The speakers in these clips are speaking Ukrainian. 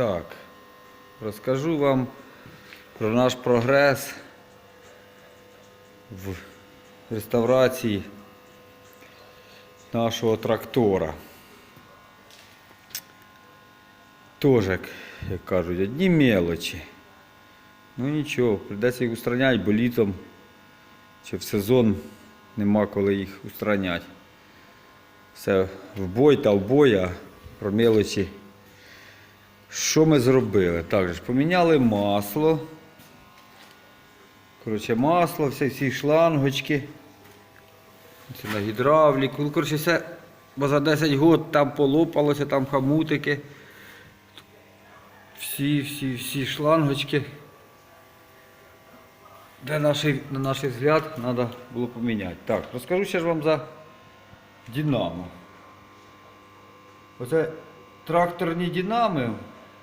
Так, розкажу вам про наш прогрес в реставрації нашого трактора. Тоже, як кажуть, одні мелочі. Ну нічого, прийдеться їх устраняти, бо літом чи в сезон нема коли їх устраняти. Все в бой та в бой, а про мелочі. Що ми зробили? Так поміняли масло. Коротше, масло, всі, всі шлангочки. Це на гідравліку. Ну, коротше, все, бо за 10 років там полопалося, там хамутики. Всі, всі, всі шлангочки. Де наші, на наш взгляд треба було поміняти. Так, розкажу ще ж вам за Динамо. Оце тракторні Динами,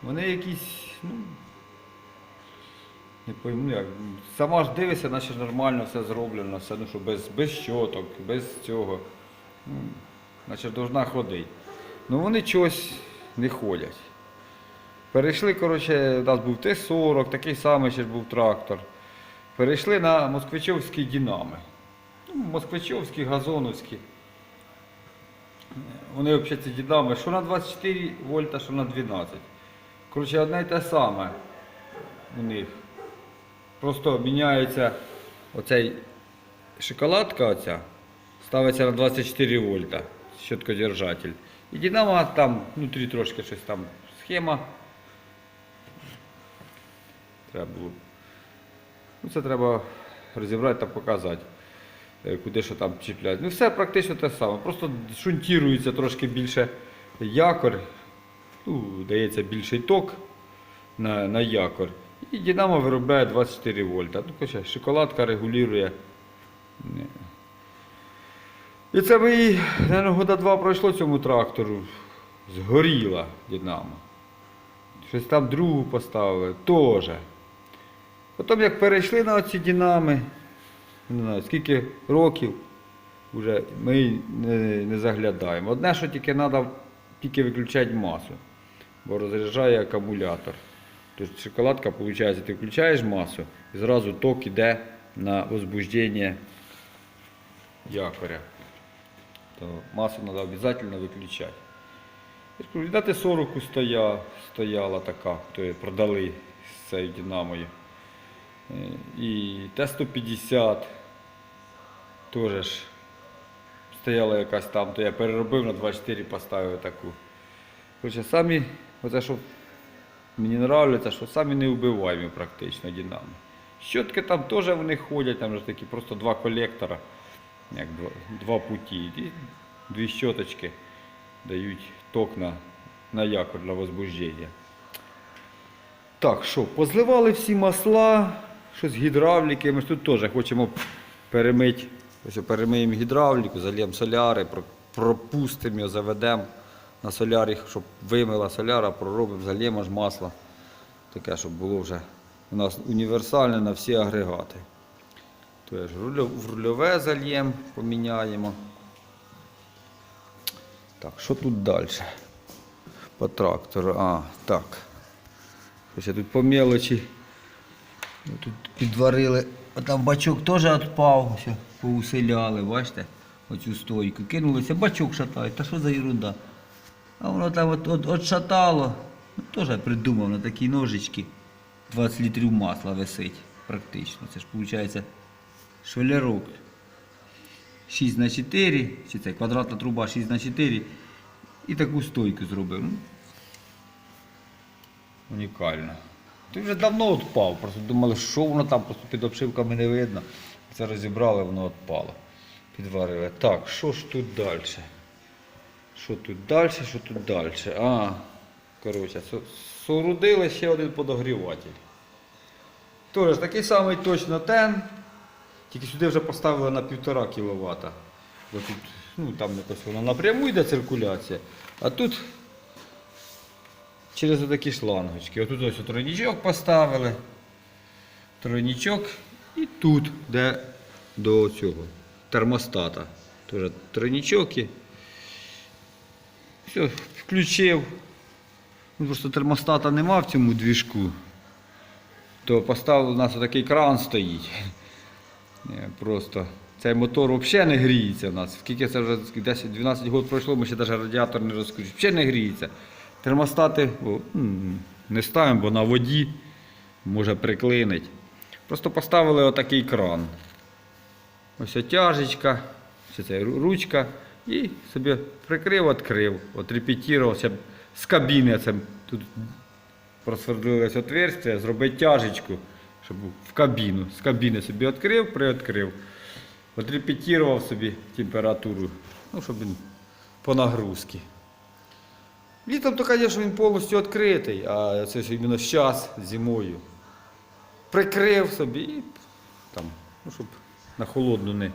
вони якісь, ну, не пойму як. Сама ж дивишся, наче нормально все зроблено, все, ну що без, без щоток, без цього. Ну, наче ж должна ходити. Ну вони чогось не ходять. Перейшли, коротше, у нас був Т-40, такий самий ще ж був трактор. Перейшли на москвичовські Динами. Ну, москвичовські, газоновські. Вони взагалі ці дінами, що на 24 вольта, що на 12. Коротше, одне й те саме у них. Просто міняється оцей шоколадка оця, ставиться на 24 вольта, щоткодержатель. І Динамо там внутрі трошки щось там схема. Треба було. Ну, це треба розібрати та показати е, куди що там чіпляють. Ну все практично те саме. Просто шунтірується трошки більше якор, ну, дається більший ток на, на якор. І Динамо виробляє 24 вольта. Ну, коротше, шоколадка регулює. І це ми, мабуть, года два пройшло цьому трактору. Згоріла Динамо. Щось там другу поставили, теж. Потім як перейшли на ці динами, не знаю, скільки років вже ми не, не заглядаємо. Одне, що тільки треба тільки виключати масу, бо розряджає акумулятор. Тобто шоколадка, виходить, ти включаєш масу і зразу ток іде на возбуждення якоря. То масу треба обов'язково виключати. Віддати 40 стоя, стояла така, то є продали з цією динамою. Е, І Т-150 теж стояла якась там, то я переробив на 24 поставив таку. Короче, самі, оце, що мені подобається, що самі не вбиваємо практично Динамо. Щотки там теж вони ходять, там же такі просто два колектора, як два, два путі. Дві щоточки дають ток на, на якор для возбуждення. Так, що, позливали всі масла, щось гідравліки. Ми ж тут теж хочемо перемити. Перемиємо гідравліку, зальємо соляри, пропустимо заведемо на солярі, щоб вимила соляра, проробимо, зальємо ж масло. Таке, щоб було вже у нас універсальне на всі агрегати. Тож в рульове зальємо, поміняємо. Так, що тут далі? По трактору. А, так. Ось я тут по мелочі. Тут підварили. А там бачок теж відпав, поуселяли, бачите? Оцю стойку. Кинулося, бачок шатають. Та що за ерунда? А воно там от, от, от шатало. Ну, теж придумав на такі ножички. 20 літрів масла висить практично. Це ж виходить швелярок. 6 на 4, чи це квадратна труба 6 на 4 і таку стойку зробив. Ну, Унікально. Ти вже давно відпав, просто думали, що воно там, просто під обшивками не видно. Це розібрали, воно відпало. Підварили. Так, що ж тут далі? Що тут далі, що тут далі? А, коротше, соорудили ще один подогріватель. Теж такий самий точно тен, тільки сюди вже поставили на 1,5 кВт. Бо тут, ну, там якось воно напряму йде циркуляція, а тут через такі шлангочки. Отут ось тройничок поставили. Тройничок і тут, де до цього термостата. Теж тройничок і все, включив. Ну, просто термостата нема в цьому двіжку. То поставили, у нас отакий кран стоїть. Е, Просто цей мотор взагалі не гріється у нас. Скільки це вже 10-12 років пройшло, ми ще навіть радіатор не розкручуємо. Взагалі не гріється. Термостати о, не ставимо, бо на воді може приклинить. Просто поставили отакий кран. Ось це ручка, і собі прикрив, відкрив, от репетірувався з кабіни. Це тут просвердлилось отверстие, зробити тяжечку, щоб в кабіну. З кабіни собі відкрив, приоткрив. От репетірував собі температуру, ну, щоб він по нагрузці. Літом, то, звісно, він повністю відкритий, а це ж іменно зараз, зимою. Прикрив собі і там, ну, щоб на холодну не,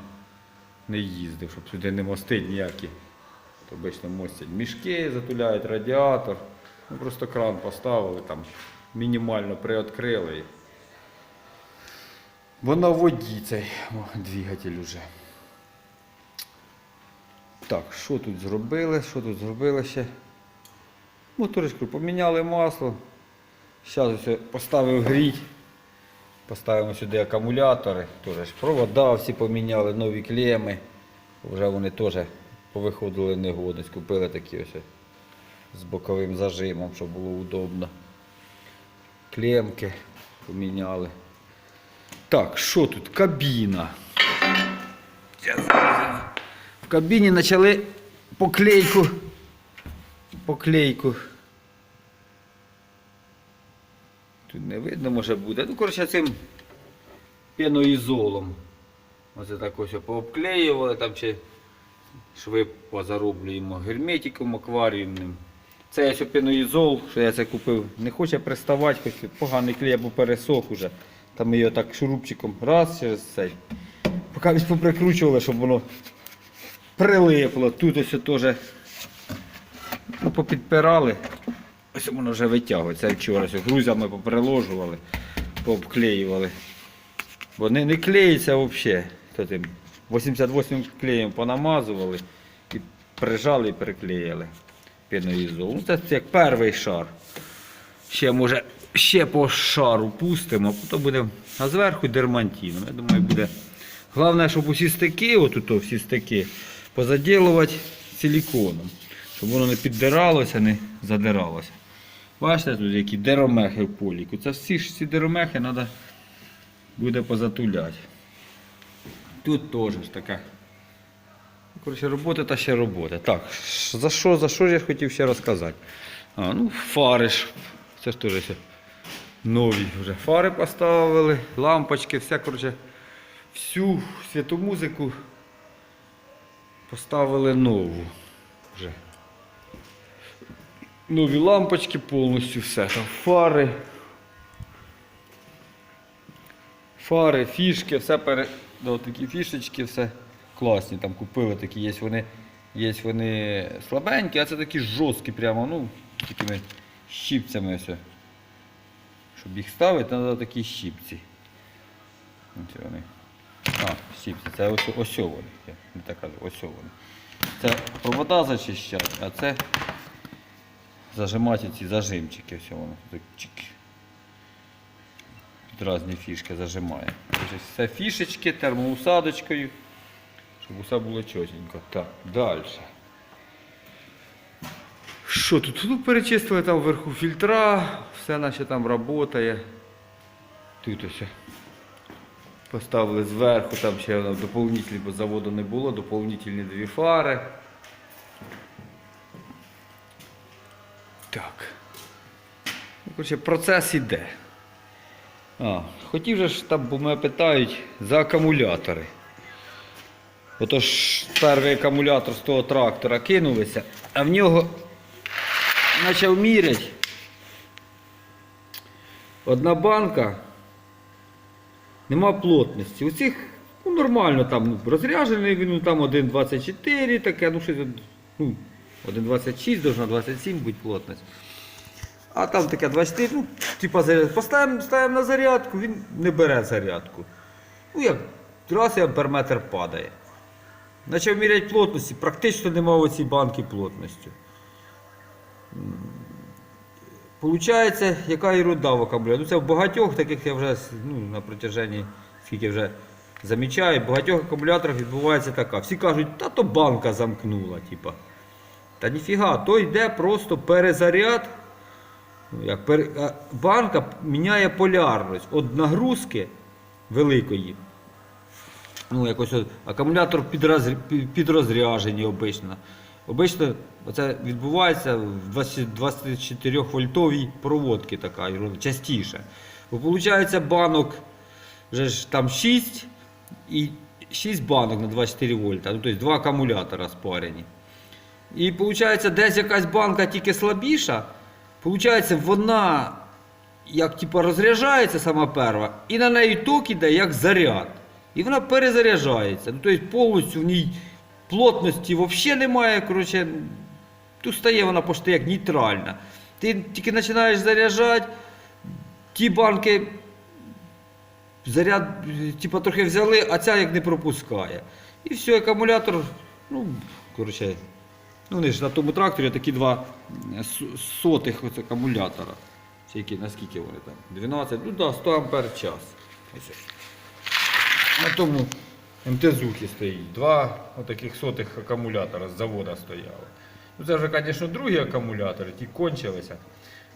не їздив, щоб сюди не мостить ніякі. То обично мостять мішки, затуляють радіатор. Ну, просто кран поставили, там мінімально приоткрили. Бо на воді цей двигатель уже. Так, що тут зробили? Що тут зробили ще? Моторочку поміняли масло. Зараз поставив гріть. Поставимо сюди акумулятори. Теж провода всі поміняли, нові клеми. Вже вони теж повиходили негодність. Купили такі ось з боковим зажимом, щоб було удобно. Клемки поміняли. Так, що тут? Кабіна. В кабіні почали поклейку. Поклейку. Тут не видно, може буде. Ну, коротше, цим пеноізолом. Оце так ось пообклеювали, там ще шви позароблюємо герметиком акваріумним. Це ось пеноізол, що я це купив. Не хоче приставати, хоч поганий клей або пересох уже. Там ми його так шурупчиком раз через цей. Поки поприкручували, щоб воно прилипло. Тут ось теж ну, попідпирали. Ось воно вже витягується. Вчора грузями поприложували, пообклеювали. Бо не, не клеїться взагалі. То тим 88 клеєм понамазували і прижали і приклеїли піноізол. Ну, це як перший шар. Ще може ще по шару пустимо, то буде. А зверху дермантином. Я думаю, буде. Головне, щоб усі стики, отут всі стики, позаділувати силіконом. Щоб воно не піддиралося, не задиралося. Бачите тут які деромехи в поліку. Це всі ж ці деромехи треба буде позатуляти. Тут теж ж таке. Коротше, робота та ще робота. Так, за що, за що ж я хотів ще розказати? А, ну, фари ж. Це ж теж нові вже фари поставили, лампочки, все, коротше, всю святу музику поставили нову вже. Нові лампочки повністю все. Там фари. Фари, фішки, все пере... да, такі фішечки, все класні. Там купили такі, є вони, є вони слабенькі, а це такі жорсткі прямо, ну, такими щіпцями все. Щоб їх ставити, треба такі щіпці. Ось вони. А, щіпці, це ось, ось вони. Я не так кажу, ось вони. Це провода зачищати, а це зажимати ці зажимчики. Все воно так чик. Різні фішки зажимає. Тобто Все фішечки термоусадочкою, щоб усе було чотенько. Так, далі. Що тут? Ну, перечистили там вверху фільтра, все наче там працює. Тут ось. Поставили зверху, там ще доповнительні, бо заводу не було, доповнительні дві фари. Так. Ну, коротше, процес іде. А, хотів же ж там, бо мене питають за акумулятори. Отож, перший акумулятор з того трактора кинулися, а в нього почав міряти. Одна банка нема плотності. У цих ну, нормально там розряджений, він ну, там 1,24 таке, ну щось ну, 1,26, должна 27 бути плотність. А там таке 24, ну, типа заряд. Поставимо ставимо на зарядку, він не бере зарядку. Ну як раз і амперметр падає. Почав міряти плотності, практично немає у цій банки плотності. Получається, яка ерунда в акумуляторі. Ну, це в багатьох таких я вже ну, на протяженні, скільки вже замічаю, в багатьох акумуляторах відбувається така. Всі кажуть, та то банка замкнула. Типа. Та ніфіга, то йде просто перезаряд. Ну, Як а, банка міняє полярність від нагрузки великої. Ну, якось от акумулятор підроз- пі- підрозряжені обично. Обично це відбувається в 24 вольтовій проводці така, частіше. Бо виходить банок вже ж там 6 і 6 банок на 24 вольта, ну тобто два акумулятора спарені. І виходить, десь якась банка тільки слабіша, виходить, вона як типу, розряджається сама перша, і на неї ток іде як заряд. І вона перезаряджається. Ну, тобто повністю в ній плотності взагалі немає. Коротше, тут стає вона почти як нейтральна. Ти тільки починаєш заряджати, ті банки заряд, типу, трохи взяли, а ця як не пропускає. І все, акумулятор, ну, коротше, ну, вони ж на тому тракторі такі два е, сотих ось акумулятора. Які, наскільки вони там? 12, ну да, 100 ампер час. Ось. ось. На тому МТЗухі стоїть. Два отаких сотих акумулятора з завода стояли. Ну це вже, звісно, другі акумулятори, ті кончилися.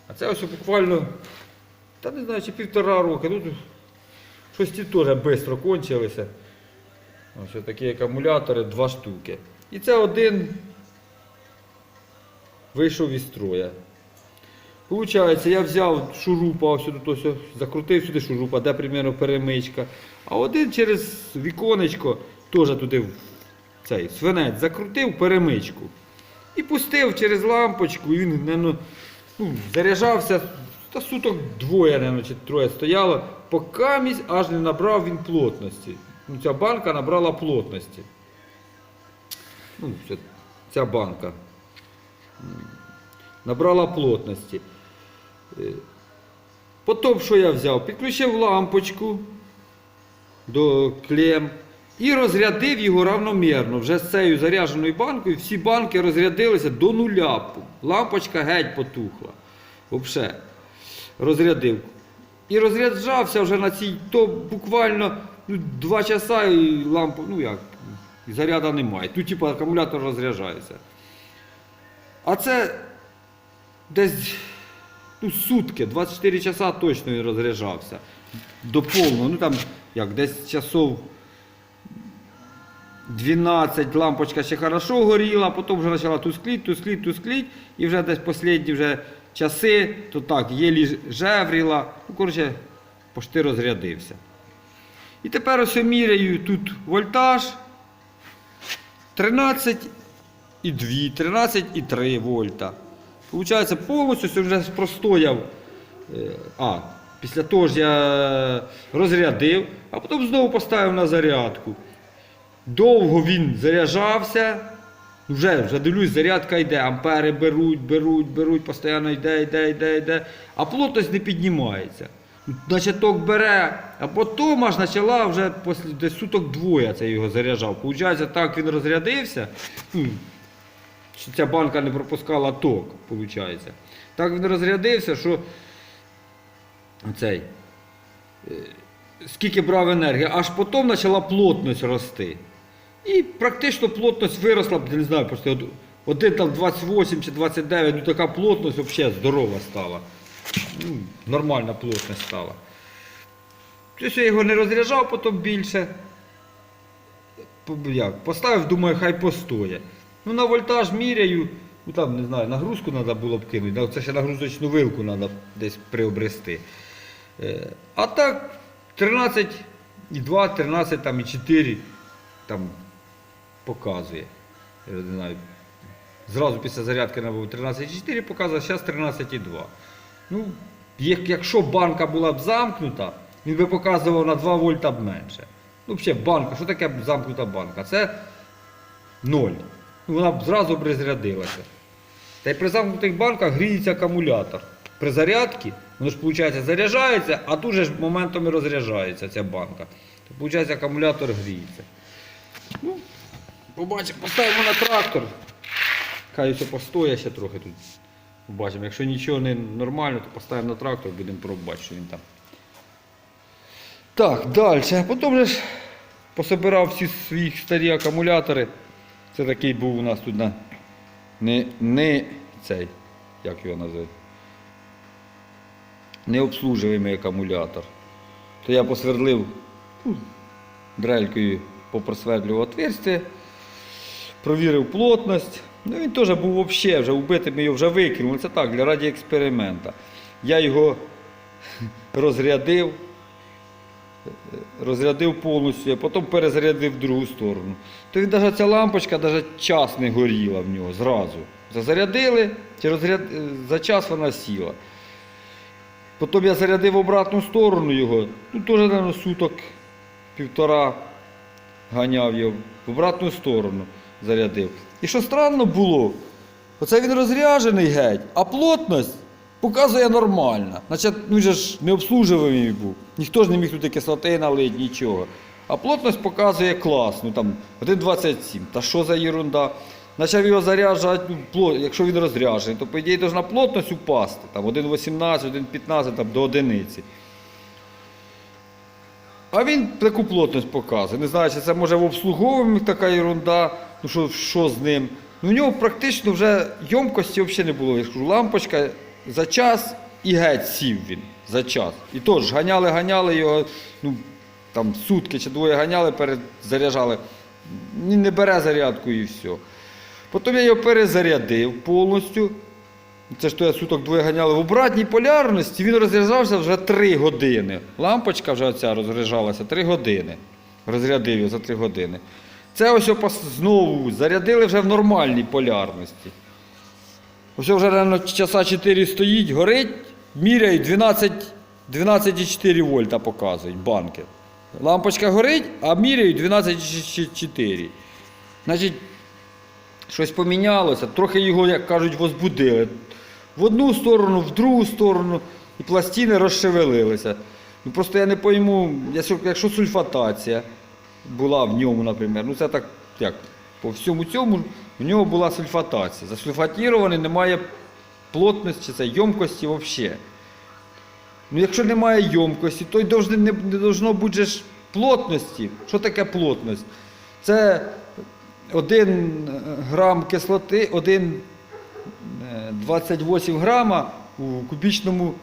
А це ось буквально, та не знаю, чи півтора роки. Ну, щось ті теж швидко кончилися. Ось такі акумулятори, два штуки. І це один вийшов із строя. Получається, я взяв шурупа, ось тут ось закрутив сюди шурупа, де примерно перемичка. А один через віконечко теж туди цей свинець закрутив перемичку. І пустив через лампочку, і він наверно, ну, заряджався. Та суток двоє, наверно, чи троє стояло, поки місь аж не набрав він плотності. Ну, ця банка набрала плотності. Ну, ця банка набрала плотності. Е, Потім, що я взяв? Підключив лампочку до клем і розрядив його равномірно. Вже з цією зарядженою банкою всі банки розрядилися до нуля. Лампочка геть потухла. Взагалі. Розрядив. І розряджався вже на цій, то буквально ну, 2 часа і лампа, ну як, і заряду немає. Тут типу акумулятор розряджається. А це десь ну, сутки, 24 часа точно він розряджався. До повного. Ну там як десь часов 12 лампочка ще хорошо горіла, потім вже почала тускліть, тускліть, тускліть, і вже десь останні вже часи, то так, єлі жевріла, ну, коротше, пошти розрядився. І тепер ось міряю тут вольтаж 13 і 2, 13,3 вольта. Получається, повністю вже простояв. е, А, після того ж я розрядив, а потім знову поставив на зарядку. Довго він заряджався. Вже, вже дивлюсь, зарядка йде, ампери беруть, беруть, беруть, постійно йде, йде, йде, йде. А плотність не піднімається. Значить, ток бере, а потім аж почала вже десь суток двоє це його заряджав. Получається, так він розрядився. Що ця банка не пропускала ток, виходить. Так він розрядився, що цей, е, скільки брав енергії, аж потім почала плотність рости. І практично плотність виросла, не знаю, просто один там 28 чи 29, ну така плотність взагалі здорова стала. Ну, нормальна плотність стала. Тобто я його не розряджав потім більше. Як? Поставив, думаю, хай постоє. Ну на вольтаж міряю, ну там не знаю, нагрузку треба було б кинути, це ще нагрузочну вилку треба десь приобрести. Е, А так 13,2, 13 там, і 4 там показує. Я не знаю. Зразу після зарядки набув 13,4 показує, зараз 13,2. Ну, як- якщо банка була б замкнута, він би показував на 2 вольта б менше. Ну, взагалі, банка, що таке замкнута банка? Це 0. Вона б зразу б розрядилася. Та й при замкнутих банках гріється акумулятор. При зарядці, воно ж, виходить, заряджається, а тут же ж моментом і розряджається ця банка. То, виходить, акумулятор гріється. Ну, побачимо, поставимо на трактор. Хай все постоє ще трохи тут. Бачимо, якщо нічого не нормально, то поставимо на трактор, будемо пробувати, що він там. Так, далі. Потім ж пособирав всі свої старі акумулятори. Це такий був у нас тут на не, не цей, як його називають, необслужуємий акумулятор. То я посвердлив ну, дрелькою попросвердлював отверстие, провірив плотність. Ну він теж був взагалі вже вбитий, ми його вже викинули. Це так, для раді експеримента. Я його розрядив, розрядив повністю, а потім перезарядив в другу сторону. То він навіть ця лампочка навіть час не горіла в нього зразу. Зарядили, через ряд... за час вона сіла. Потім я зарядив в обратну сторону його, ну теж, мабуть, суток півтора ганяв його в обратну сторону зарядив. І що странно було, оце він розряджений геть, а плотність показує нормально. Значить, ну же ж не обслужуваний був. Ніхто ж не міг туди кислоти налити, нічого. А плотність показує клас, ну там 1,27. Та що за ерунда? Почав його заряджати, ну, якщо він розряджений, то по ідеї повинна плотність упасти. Там 1,18, 1,15 там, до одиниці. А він таку плотність показує. Не знаю, чи це може в обслуговуванні така ерунда, ну що, що з ним. Ну, у нього практично вже йомкості взагалі не було. Я ж кажу, лампочка за час і геть сів він за час. І теж ганяли, ганяли його, ну, там сутки чи двоє ганяли, перезаряджали. Не бере зарядку і все. Потім я його перезарядив повністю. Це ж то я суток двоє ганяли в обратній полярності, він розряджався вже 3 години. Лампочка вже оця розряджалася 3 години. Розрядив його за 3 години. Це ось знову зарядили вже в нормальній полярності. Ось вже реально часа 4 стоїть, горить, міряють 12, 12,4 вольта показують банки. Лампочка горить, а міряють 12,4. Значить, щось помінялося, трохи його, як кажуть, возбудили. В одну сторону, в другу сторону, і пластини розшевелилися. Ну, просто я не пойму, якщо сульфатація була в ньому, наприклад, ну це так, як, по всьому цьому в нього була сульфатація. Засульфатірований немає плотності, це йомкості взагалі. Ну, якщо немає йомкості, то й не, не должно бути ж плотності. Що таке плотність? Це 1 грам кислоти, 1 е, 28 грама у кубічному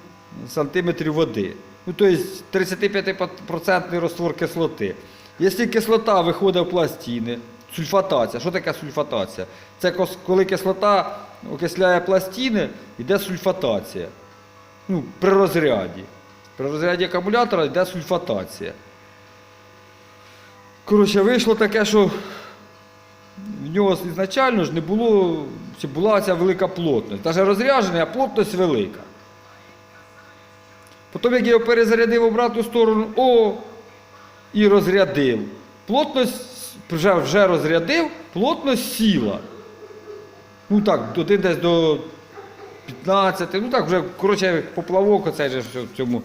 сантиметрі води. Ну, тобто 35% розтвор кислоти. Якщо кислота виходить в пластини, сульфатація. Що таке сульфатація? Це коли кислота окисляє пластини, йде сульфатація. Ну, при розряді. При розряді акумулятора йде сульфатація. Коротше, вийшло таке, що в нього ізначально ж не було, чи була ця велика плотність. Навіть розряджений, а плотність велика. Потім, як я його перезарядив в обратну сторону, о, і розрядив. Плотність вже, вже розрядив, плотність сіла. Ну так, один десь до 15, ну так, вже, коротше, поплавок оцей же в цьому.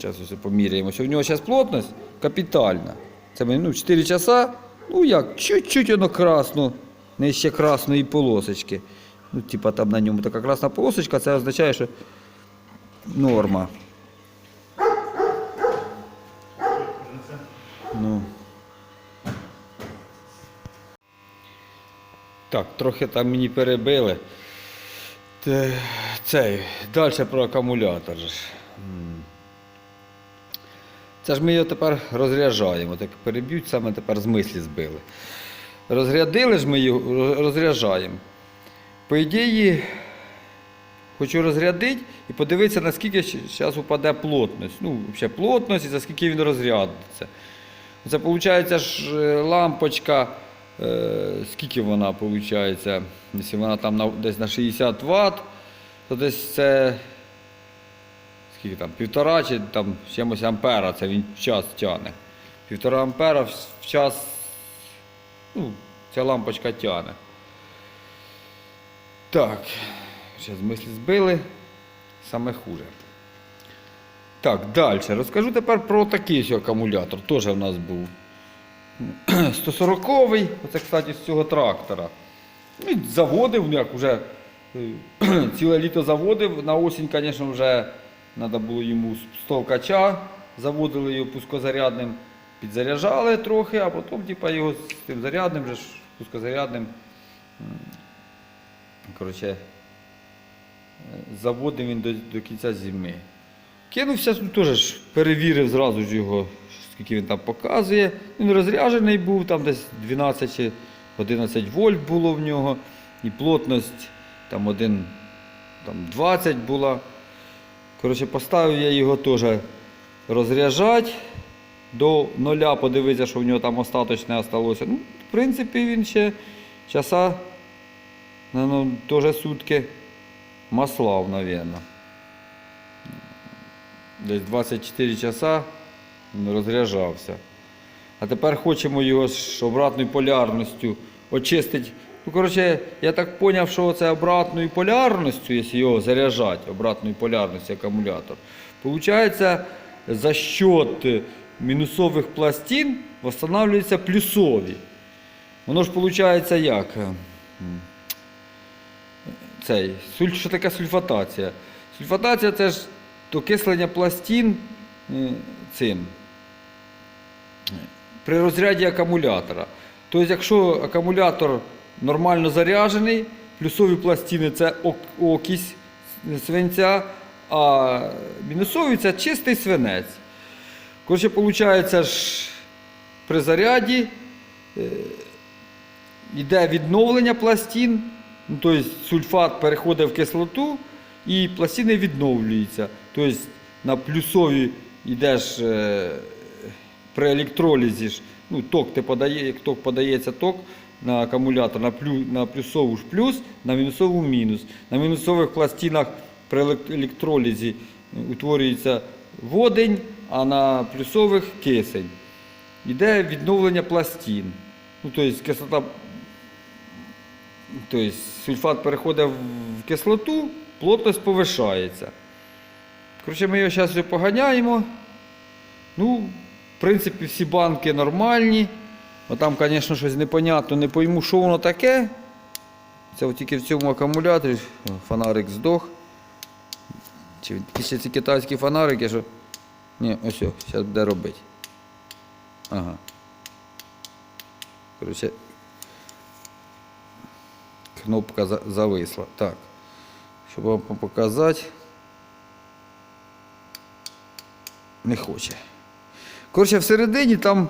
Зараз ось поміряємо, що в нього зараз плотність капітальна. Це ну, 4 часа, ну як, чуть-чуть воно красно, не ще красної полосочки. Ну, типа там на ньому така красна полосочка, це означає, що норма. Ну. Так, трохи там мені перебили. Цей, далі про акумулятор. Це ж ми його тепер розряджаємо. Так переб'ють, саме тепер з мислі збили. Розрядили ж ми його, розряджаємо. По ідеї, хочу розрядити і подивитися, наскільки зараз упаде плотність. Ну, взагалі плотність і за скільки він розрядиться. Це виходить ж е, лампочка, скільки вона виходить, якщо вона там десь на 60 Вт, то десь це скільки там, півтора чи там чимось ампера, це він в час тягне. Півтора ампера в, в час ну, ця лампочка тягне. Так, зараз мислі збили, саме хуже. Так, далі. Розкажу тепер про такий акумулятор. Теж в нас був 140-й, оце, кстати, з цього трактора. І заводив, ну, як вже Е, Ціле літо заводив, на осінь, звісно, вже треба було йому з заводили його пускозарядним, підзаряджали трохи, а потім типа, його з тим зарядним, же ж, пускозарядним. Коротше, е, заводив він до, до кінця зими. Кинувся, ну, теж перевірив зразу ж його, скільки він там показує. Він розряджений був, там десь 12 чи 11 вольт було в нього, і плотність там 1, там 20 була. Коротше, поставив я його теж розряджати до нуля, подивитися, що в нього там остаточне осталося. Ну, в принципі, він ще часа, ну, теж сутки маслав, мабуть. Десь 24 часа він розряджався. А тепер хочемо його з обратною полярністю очистити. Ну, коротше, я так зрозумів, що це обратною полярністю, якщо його заряджати, обратною полярністю акумулятор, виходить, за счет мінусових пластин встановлюються плюсові. Воно ж виходить як? Цей, що таке сульфатація? Сульфатація це ж окислення пластин е, цим при розряді акумулятора. Тобто, якщо акумулятор нормально заряджений, плюсові пластини це ок- окись свинця, а мінусові це чистий свинець. Коротше, виходить, при заряді е, йде відновлення пластин, ну, тобто сульфат переходить в кислоту і пластини відновлюються. Тобто на плюсові йдеш е, при електролізі, ж, ну, ток ти подає, як ток подається ток на акумулятор, на, плю, на плюсову ж плюс, на мінусову мінус. На мінусових пластинах при електролізі е, утворюється водень, а на плюсових кисень. Йде відновлення пластин. Ну, тобто кислота Тобто сульфат переходить в кислоту, плотність повишається. Коротше, ми його зараз поганяємо. Ну, в принципі, всі банки нормальні. Бо там, звісно, щось непонятно, не пойму, що воно таке. Це тільки в цьому акумуляторі фонарик здох. Чи ще ці китайські фонарики, що. Ні, ось, зараз буде робити. Ага. Коротше, кнопка за- зависла. Так. Щоб вам показати. Не хоче. Коротше, всередині там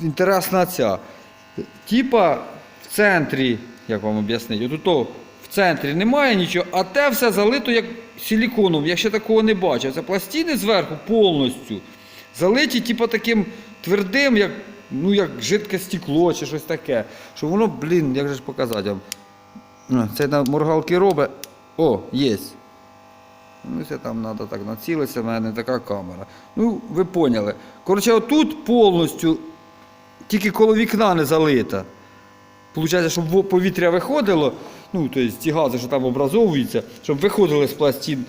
інтересна ця. Типа в центрі, як вам об'яснити, от ото в центрі немає нічого, а те все залито як силіконом. Я ще такого не бачив. Це пластини зверху повністю залиті, типа таким твердим, як, ну, як жидке стекло чи щось таке. Що воно, блін, як же ж показати Це на моргалки робить. О, є. Ну, там треба так націлитися, в мене не така камера. Ну, ви поняли. Коротше, отут повністю тільки коло вікна не залита. Получається, щоб повітря виходило, ну, тобто ті гази, що там образовуються, щоб виходили з пластин.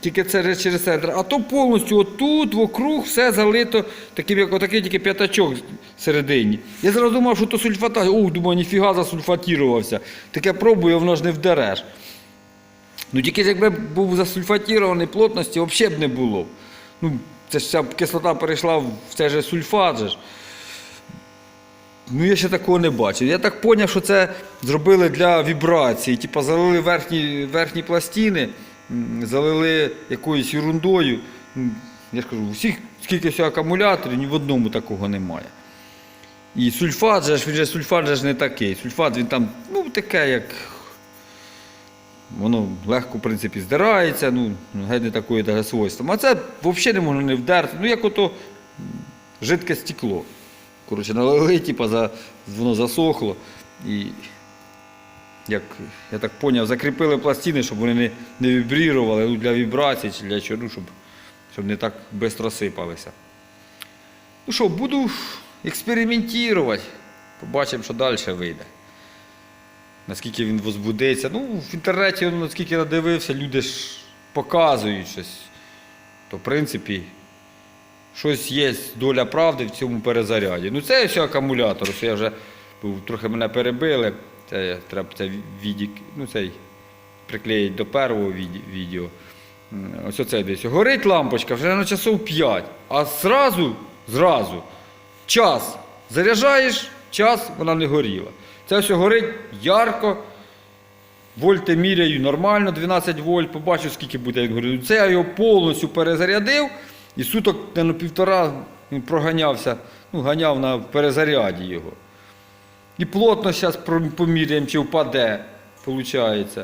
Тільки це через центр. А то повністю отут, вокруг, все залито, таким, як отакий тільки п'ятачок всередині. Я зразу думав, що то сульфата. Ух, думаю, ніфіга засульфатірувався. Таке пробую, воно ж не вдереш. Ну тільки якби був засульфатірований плотності, взагалі б не було. Ну, це ж ця кислота перейшла в цей же сульфат. Же. ж. Ну, я ще такого не бачив. Я так зрозумів, що це зробили для вібрації. Типа залили верхні, верхні пластини, залили якоюсь ерундою. Я ж кажу, у всіх, скільки всього акумуляторів, ні в одному такого немає. І сульфат же ж, він же сульфат же ж не такий. Сульфат він там, ну, таке, як Воно легко, в принципі, здирається, ну, геть не такої даже свойства. А це взагалі не можна не вдерти. Ну, як ото жидке стекло. Коротше, налили, типу, за, воно засохло. І, як я так зрозумів, закріпили пластини, щоб вони не, не вібрірували ну, для вібрації чи для чого, ну, щоб, щоб не так швидко сипалися. Ну що, буду експериментувати. Побачимо, що далі вийде. Наскільки він возбудиться. Ну, в інтернеті, наскільки я надивився, люди ж показують щось. То, в принципі, щось є доля правди в цьому перезаряді. Ну, це все акумулятор, що я вже трохи мене перебили. Це треба це відік, ну цей приклеїть до першого відео. Ось оце десь. Горить лампочка вже на часов 5, а зразу, зразу, час. Заряджаєш, час вона не горіла. Це все горить ярко. Вольти міряю нормально, 12 вольт, побачу, скільки буде він горіти. Це я його повністю перезарядив і суток на півтора він проганявся, ну, ганяв на перезаряді його. І плотно зараз поміряємо, чи впаде, виходить.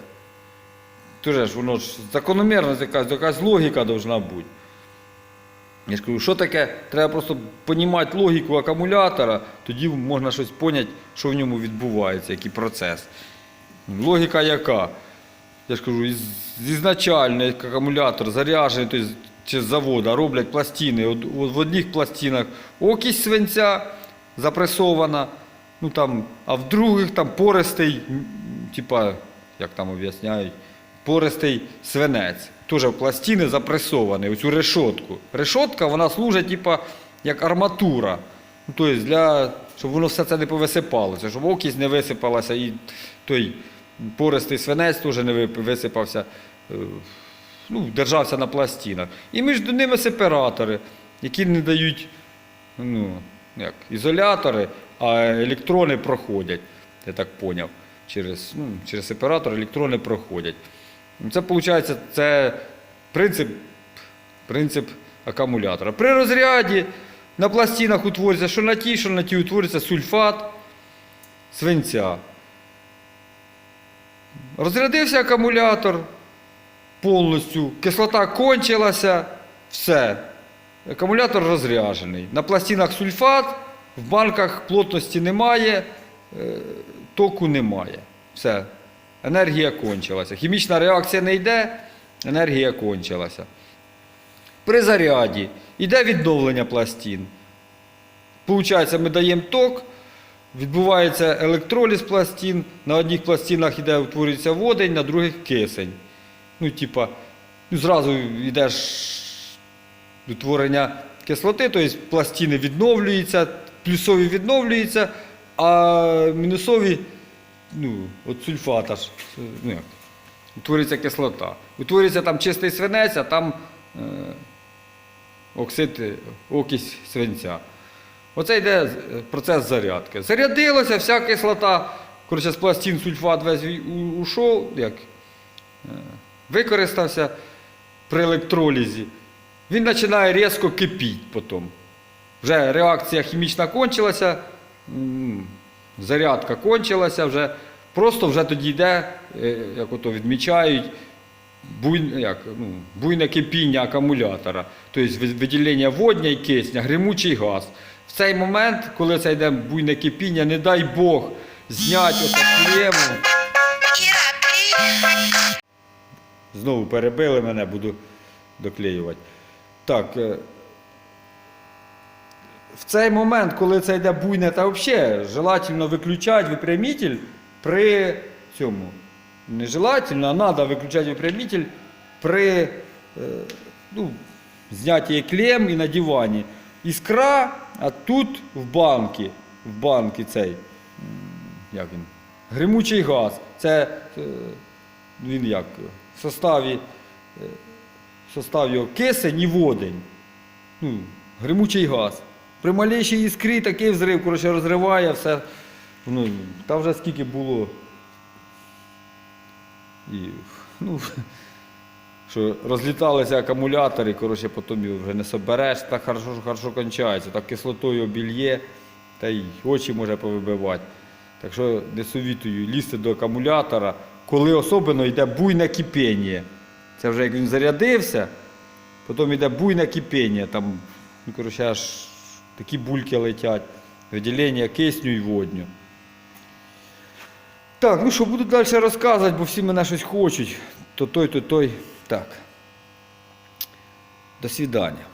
Тоже ж воно ж закономірність якась, якась логіка повинна бути. Я ж кажу, що таке? Треба просто розуміти логіку акумулятора, тоді можна щось поняти, що в ньому відбувається, який процес. Логіка яка? Я ж кажу, із- ізначально як акумулятор заряджений, тобто чи з заводу роблять пластини. От, от в одних пластинах окись свинця запресована, ну, там, а в других там пористий, типа, як там об'ясняють, пористий свинець. Теж в пластини запресований, оцю решотку. Решотка вона служить типа, як арматура. Ну, тобто для, щоб воно все це не повисипалося, щоб окись не висипалася і той пористий свинець теж не висипався, е, ну, держався на пластинах. І між ними сепаратори, які не дають ну, як, ізолятори, а електрони проходять. Я так поняв. Через, ну, через сепаратор електрони проходять. Ну, Це виходить, це принцип, принцип акумулятора. При розряді на пластинах утворюється, що на тій, що на тій утворюється сульфат свинця. Розрядився акумулятор повністю, кислота кончилася, все. Акумулятор розряджений. На пластинах сульфат, в банках плотності немає, е, току немає. Все. Енергія кончилася. Хімічна реакція не йде, енергія кончилася. При заряді йде відновлення пластин. Получається, ми даємо ток, відбувається електроліз пластин, на одних пластинах йде, утворюється водень, на других кисень. Ну, типа, ну, зразу йдеш утворення кислоти, тобто пластини відновлюються, плюсові відновлюються, а мінусові, ну, от сульфата ж, ну як, утворюється кислота. Утворюється там чистий свинець, а там е, оксид, окись свинця. Оце йде е, процес зарядки. Зарядилося, вся кислота, коротше, з пластин сульфат весь ушов, як, е, використався при електролізі. Він починає різко кипіти потім. Вже реакція хімічна кончилася, зарядка кончилася, вже, просто вже тоді йде, е, як ото відмічають, буйне, як, ну, буйне кипіння акумулятора, тобто виділення водня і кисня, гримучий газ. В цей момент, коли це йде буйне кипіння, не дай Бог зняти клему. Знову перебили мене, буду доклеювати. Так. В цей момент, коли це йде буйне, та взагалі желательно виключати випрямитель при цьому. Не желательно, а треба виключати випрямитель при е, ну, знятті клем і надіванні. Іскра, а тут в банки, в банки цей, як він, гримучий газ. Це е, він як в составі, е, в составі його кисень і водень. Ну, гримучий газ. При малейшій іскрі такий взрив, коротше, розриває все. Ну, там вже скільки було. І, ну, що розліталися акумулятори, коротше, потім вже не собереш, так хорошо, хорошо кончається, так кислотою обільє, та й очі може повибивати. Так що не совітую лізти до акумулятора, коли особливо йде буйне кипіння. Це вже як він зарядився, потім йде буйне кипіння, там, ну, коротше, аж такі бульки летять, виділення кисню і водню. Так, ну що, буду далі розказувати, бо всі мене щось хочуть. То той, то той. Так. До свидання.